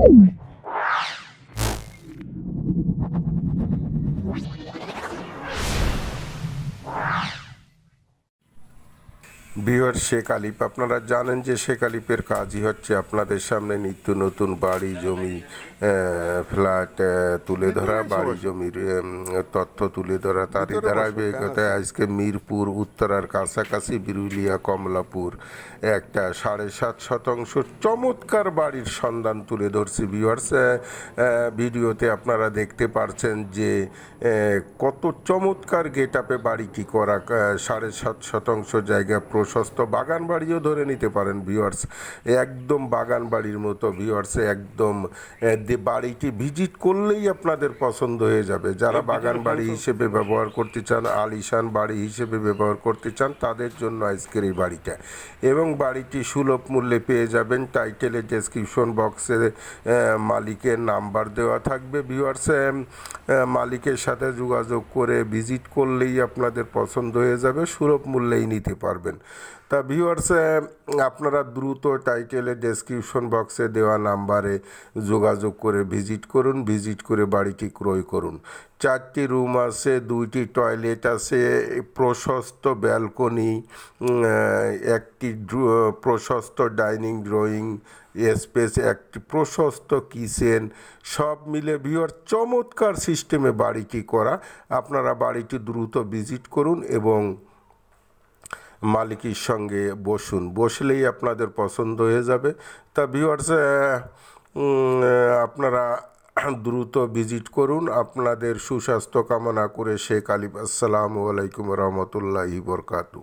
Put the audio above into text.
Ooh. Bihar Sheikh আলিপ আপনারা জানেন যে শেখ আলিপের কাজই হচ্ছে আপনাদের সামনে নিত্য নতুন বাড়ি জমি ফ্ল্যাট তুলে ধরা বাড়ি জমির তথ্য তুলে ধরা তারই ধারাবাহিকতায় আজকে মিরপুর উত্তরার কাছাকাছি বিরুলিয়া কমলাপুর। একটা সাড়ে সাত শতাংশ চমৎকার বাড়ির সন্ধান তুলে ধরছি ভিউয়ার্স। ভিডিওতে আপনারা দেখতে পারছেন যে কত চমৎকার গেট আপে বাড়িটি করা সাড়ে সাত শতাংশ জায়গা প্রশস্ত বাগান বাড়িও ধরে নিতে পারেন ভিউয়ার্স একদম বাগান বাড়ির মতো ভিউয়ার্স একদম বাড়িটি ভিজিট করলেই আপনাদের পছন্দ হয়ে যাবে। যারা বাগান বাড়ি হিসেবে ব্যবহার করতে চান আলিশান বাড়ি হিসেবে ব্যবহার করতে চান তাদের জন্য আজকের এই বাড়িটা। এবং বাড়িটি সুলভ মূল্যে পেয়ে যাবেন। টাইটেলের ডেসক্রিপশন বক্সে মালিকের নাম্বার দেওয়া থাকবে। ভিউয়ার্স মালিকের সাথে যোগাযোগ করে ভিজিট করলেই আপনাদের পছন্দ হয়ে যাবে। সুলভ মূল্যেই নিতে পারবেন। তা ভিউয়ার্স আপনারা দ্রুত টাইটেলের ডেসক্রিপশন বক্সে দেওয়া নাম্বারে যোগাযোগ করে ভিজিট করুন ভিজিট করে বাড়িটি ক্রয় করুন। চারটি রুম আছে, দুইটি টয়লেট আছে, প্রশস্ত ব্যালকনি একটি প্রশস্ত ডাইনিং ড্রয়িং স্পেস একটি প্রশস্ত কিচেন সব মিলে ভিওর চমৎকার সিস্টেমে বাড়িটি করা। আপনারা বাড়িটি দ্রুত ভিজিট করুন এবং মালিকের সঙ্গে বসুন। বসলেই আপনাদের পছন্দ হয়ে যাবে। তা ভিউয়ার্স আপনারা দ্রুত ভিজিট করুন। আপনাদের সুস্বাস্থ্য কামনা করে শেখ আলিফ আসসালামু আলাইকুম রহমতুল্লাহি বরকাতু